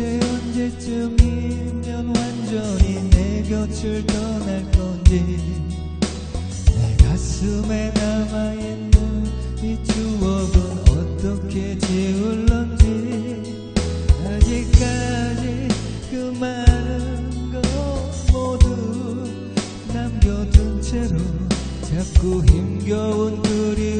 도대체 언제쯤이면 완전히 내 곁을 떠날 건지. 내 가슴에 남아있는 이 추억은 어떻게 지울런지. 아직까지 그 많은 것 모두 남겨둔 채로 자꾸 힘겨운 그리움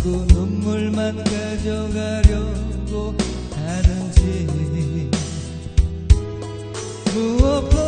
자꾸 눈물만 가져가려고 하는지. 무엇